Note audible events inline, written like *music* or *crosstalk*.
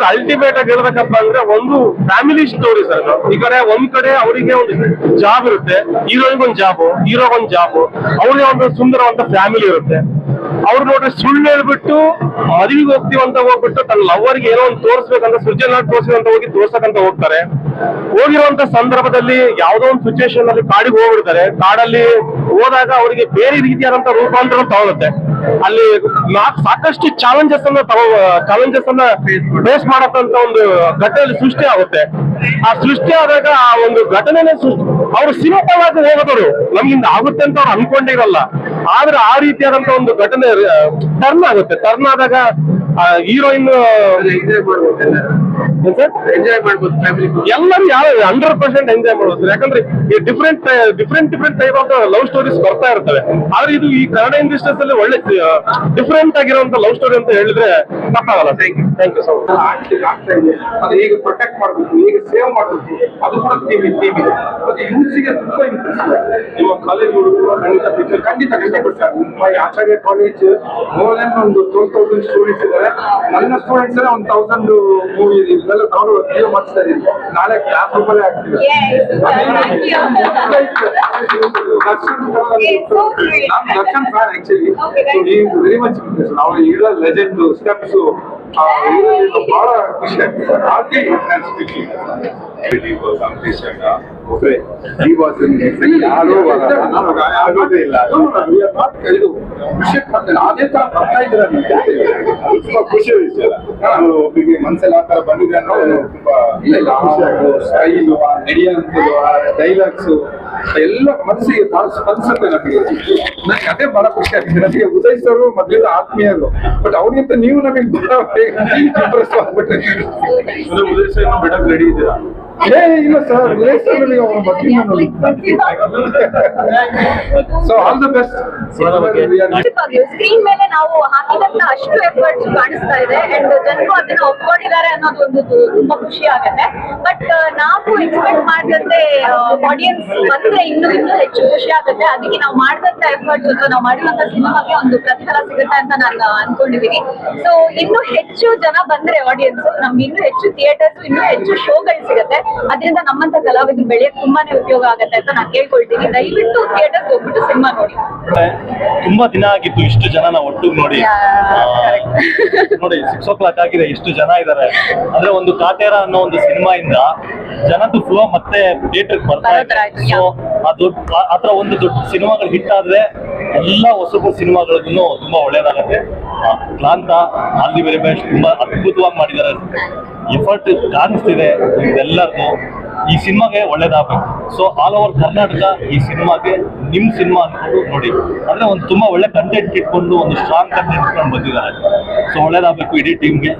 Sir ultimate ಆಗಿ ಹೇಳ್ಬೇಕಪ್ಪ ಅಂದ್ರೆ ಒಂದು ಫ್ಯಾಮಿಲಿ ಸ್ಟೋರಿ ಸರ್ ಈ ಕಡೆ ಒಂದ್ ಕಡೆ ಅವರಿಗೆ ಒಂದು ಜಾಬ್ ಇರುತ್ತೆ ಹೀರೋಯಿಗ್ ಒಂದು ಜಾಬ್ ಹೀರೋಗ್ ಒಂದು ಜಾಬ್ ಅವ್ರಿಗೆ ಒಂದು ಸುಂದರವಾದ ಫ್ಯಾಮಿಲಿ ಇರುತ್ತೆ. ಅವ್ರು ನೋಡ್ರಿ ಸುಳ್ಳು ಹೇಳ್ಬಿಟ್ಟು ಮದುವೆಗೆ ಹೋಗ್ತೀವಿ ಅಂತ ಹೋಗ್ಬಿಟ್ಟು ತನ್ನ ಲವರ್ಗೆ ಏನೋ ಒಂದು ತೋರಿಸ್ಬೇಕಂತ, ಸೃಜನ ತೋರಿಸ್ಬೇಕಂತ ಹೋಗಿ ತೋರ್ಸಕಂತ ಹೋಗ್ತಾರೆ. ಹೋಗಿರುವಂತ ಸಂದರ್ಭದಲ್ಲಿ ಯಾವುದೋ ಒಂದು ಸಿಚುವೇಶನ್ ಅಲ್ಲಿ ಕಾಡಿಗೆ ಹೋಗ್ಬಿಡ್ತಾರೆ. ಕಾಡಲ್ಲಿ ಹೋದಾಗ ಅವರಿಗೆ ಬೇರೆ ರೀತಿಯಾದಂತ ರೂಪಾಂತರ ತಗೊಳುತ್ತೆ. ಅಲ್ಲಿ ಸಾಕಷ್ಟು ಚಾಲೆಂಜಸ್ ಅನ್ನ ತಗೋ ಚಾಲೆಂಜಸ್ ಅನ್ನ ಫೇಸ್ ಮಾಡತಕ್ಕಂತ ಒಂದು ಘಟನೆಯಲ್ಲಿ ಸೃಷ್ಟಿ ಆಗುತ್ತೆ. ಆ ಸೃಷ್ಟಿ ಆದಾಗ ಆ ಒಂದು ಘಟನೆನೇ ಸೃಷ್ಟಿ ಅವ್ರು ಸೀಮಿತವಾಗಿ ಹೋಗೋದವರು. ನಮ್ಗಿಂದ ಆಗುತ್ತೆ ಅಂತ ಅವ್ರು ಅನ್ಕೊಂಡಿರಲ್ಲ. ಆದ್ರೆ ಆ ರೀತಿಯಾದಂತ ಒಂದು ಘಟನೆ ಟರ್ನ್ ಆಗುತ್ತೆ. ಟರ್ನ್ ಆದಾಗ ಹೀರೋಯಿನ್ ಎಂಜಾಯ್ ಮಾಡ್ಬೋದು ಎಂಜಾಯ್ ಮಾಡ್ಬೋದು ಫ್ಯಾಮಿಲಿ ಎಲ್ಲರೂ ಯಾವ ಹಂಡ್ರೆಡ್ ಪರ್ಸೆಂಟ್ ಎಂಜಾಯ್ ಮಾಡ್ಬೋದು ಯಾಕಂದ್ರೆ ಈ different different different type of love stories ಬರ್ತಾ ಇರ್ತವೆ. ಆದ್ರೆ ಇದು ಈ ಕನ್ನಡ ಇಂಡಸ್ಟ್ರೀಸ್ ಅಲ್ಲಿ ಒಳ್ಳೆ ಡಿಫ್ರೆಂಟ್ ಆಗಿರುವಂತ ಲವ್ ಸ್ಟೋರಿ ಅಂತ ಹೇಳಿದ್ರೆ ತಪ್ಪಾಗಲ್ಲ. ಥ್ಯಾಂಕ್ ಯು ಸೊ ಮಚ್ ಅದು ಪ್ರೊಟೆಕ್ಟ್ ಮಾಡಬೇಕು. ಈಗ ಸೇವ್ ಮಾಡಬೇಕು. ಅದು ಕೂಡ ಟಿವಿ ಟಿವಿ ಮತ್ತೆ ಯೂತ್ಸಿಗೆ ತುಂಬಾ ಇಂಟ್ರೆಸ್ಟ್ ಇವಾಗ ಕಾಲೇಜ್ ಹುಡುಗರು ಖಂಡಿತ ಖಂಡಿತ ನಮ್ಮ ಆಚಾರ್ಯ ಕಾಲೇಜ್ ಮೋರ್ ದನ್ ಒಂದು ಟ್ವೆಲ್ ತೌಸಂಡ್ ಸ್ಟೂಡೆಂಟ್ಸ್ ಇದ್ದಾರೆ ನನ್ನ ಸ್ಟೂಡೆಂಟ್ಸ್ ಒಂದು ತೌಸಂಡ್ ಮೂವಿ ಇದೆಲ್ಲ ತಗೊಂಡು ಜೀವ ಮಾಡಿಸ್ತಾ ಇದೀನಿ ನಾಳೆ ಕ್ಲಾಸ್ ರೂಮಲ್ಲೇ ಆಗ್ತೀವಿ ದರ್ಶನ್ ನಾನು Darshan fan actually very much ನಾವು ಈಗ ಲೆಜೆಂಡ್ ಸ್ಟೆಪ್ಸ್ ಬಹಳ ಖುಷಿ ಆಗ್ತದೆ. ತುಂಬಾ ಖುಷಿ ವಿಷಯ ನಾನು ಒಬ್ಬರಿಗೆ ಮನ್ಸಲ್ಲಿ ಆ ತರ ಬಂದಿದೆ ಅನ್ನೋದು ತುಂಬಾ ಖುಷಿ ಆ ಸ್ಟೈಲು ನಡೆಯುವಂಥದ್ದು ಡೈಲಾಗ್ಸು ಎಲ್ಲ ಮನಸ್ಸಿಗೆ ಬಹಳ ಸ್ಪಂದಿಸುತ್ತೆ ನಮಗೆ. ನನಗೆ ಅದೇ ಬಹಳ ಖುಷಿ ಆಗಿದೆ. ನನಗೆ ಉದಯ್ ಸರ್ ಮೊದಲಿಂದ ಆತ್ಮೀಯರು. ಬಟ್ ಅವ್ರಿಗಿಂತ ನೀವು ನಮಗೆ ಬಹಳ *laughs* ಇಂಪ್ರೆಸ್ ಆಗ್ಬಿಟ್ರೆ. ಉದಯ್ ಸರ್ ಬಿಡಕ್ ರೆಡಿ ಇದ್ದೀರಾ ಏ ಇಲ್ಲ ಸರ್ ಅವರ ಮೊದಲಿಂದ so all the best screen ಮೇಲೆ ನಾವು ಹಾಕಿದಂತ ಅಷ್ಟು ಎಫರ್ಟ್ಸ್ ಕಾಣಿಸ್ತಾ ಇದೆ ಅಂಡ್ ಜನರು ಅದನ್ನ ಒಪ್ಕೊಂಡಿದ್ದಾರೆ ಅನ್ನೋದು ಒಂದು ತುಂಬಾ ಖುಷಿ ಆಗುತ್ತೆ. ಬಟ್ ನಾವು ಎಕ್ಸ್ಪೆಕ್ಟ್ ಮಾಡಿದಂತೆ ಆಡಿಯನ್ಸ್ ಬಂದ್ರೆ ಇನ್ನು ಇನ್ನೂ ಹೆಚ್ಚು ಖುಷಿ ಆಗುತ್ತೆ. ಅದಕ್ಕೆ ನಾವು ಮಾಡಿದಂತ ಎಫರ್ಟ್ಸ್ ಅಥವಾ ನಾವು ಮಾಡಿದಂತ ಸಿನಿಮಾಗೆ ಒಂದು ಪ್ರತಿಫಲ ಸಿಗುತ್ತೆ ಅಂತ ನಾನು ಅನ್ಕೊಂಡಿದ್ದೀನಿ ಸೊ ಇನ್ನೂ ಹೆಚ್ಚು ಜನ ಬಂದ್ರೆ ಆಡಿಯನ್ಸ್ ನಮ್ಗೆ ಇನ್ನೂ ಹೆಚ್ಚು ಥಿಯೇಟರ್ಸ್ ಇನ್ನೂ ಹೆಚ್ಚು ಶೋಗಳು ಸಿಗುತ್ತೆ. ಅದರಿಂದ ನಮ್ಮಂತ ಕಲಾವಿದ್ರು ಬೆಳೆಯಕ್ಕೆ ತುಂಬಾನೇ ಉಪಯೋಗ ಆಗತ್ತೆ ಅಂತ ನಾನು ಕೇಳ್ಕೊಳ್ತೀನಿ. ದಯವಿಟ್ಟು ಥಿಯೇಟರ್ ಹೋಗ್ಬಿಟ್ಟು ಸಿನಿಮಾ ನೋಡಿ. ತುಂಬಾ ದಿನ ಆಗಿತ್ತು ಇಷ್ಟು ಜನನ ಒಟ್ಟು ನೋಡಿ. ನೋಡಿ ಸಿಕ್ಸ್ ಓ ಕ್ಲಾಕ್ ಆಗಿದೆ ಇಷ್ಟು ಜನ ಇದ್ದಾರೆ ಅಂದ್ರೆ ಒಂದು ಕಾತೇರ ಅನ್ನೋ ಒಂದು ಸಿನಿಮಾ ಇಂದ ಜನದ ಫ್ಲೋ ಮತ್ತೆ ಥಿಯೇಟರ್ ಬರ್ತಾ ಬರೋ ಇದೆ. ಸೊ ಒಂದು ದೊಡ್ಡ ಸಿನಿಮಾಗಳು ಹಿಟ್ ಆದ್ರೆ ಎಲ್ಲಾ ಹೊಸಬು ಸಿನಿಮಾಗಳಿಗೂ ತುಂಬಾ ಒಳ್ಳೇದಾಗತ್ತೆ. ಕ್ಲಾಂತ ಆಲ್ ದಿ ವೆರಿ ಬೆಸ್ಟ್ ತುಂಬಾ ಅದ್ಭುತವಾಗಿ ಮಾಡಿದ್ದಾರೆ. ಎಫರ್ಟ್ ಕಾಣಿಸ್ತಿದೆ ಇದೆಲ್ಲರಿಗೂ ಈ ಸಿನಿಮಾಗೆ ಒಳ್ಳೇದಾಗಬೇಕು. ಸೊ ಆಲ್ ಓವರ್ ಕರ್ನಾಟಕ ಈ ಸಿನಿಮಾಗೆ ನಿಮ್ಮ ಸಿನಿಮಾ ಅನ್ಕೊಂಡು ನೋಡಿ. ಅಂದ್ರೆ ಒಂದು ತುಂಬಾ ಒಳ್ಳೆ ಕಂಟೆಂಟ್ ಇಟ್ಕೊಂಡು ಒಂದು ಸ್ಟ್ರಾಂಗ್ ಕಂಟೆಂಟ್ ಇಟ್ಕೊಂಡು ಬಂದಿದ್ದಾರೆ. ಸೊ ಒಳ್ಳೇದಾಗಬೇಕು ಇಡೀ ಟೀಮ್ಗೆ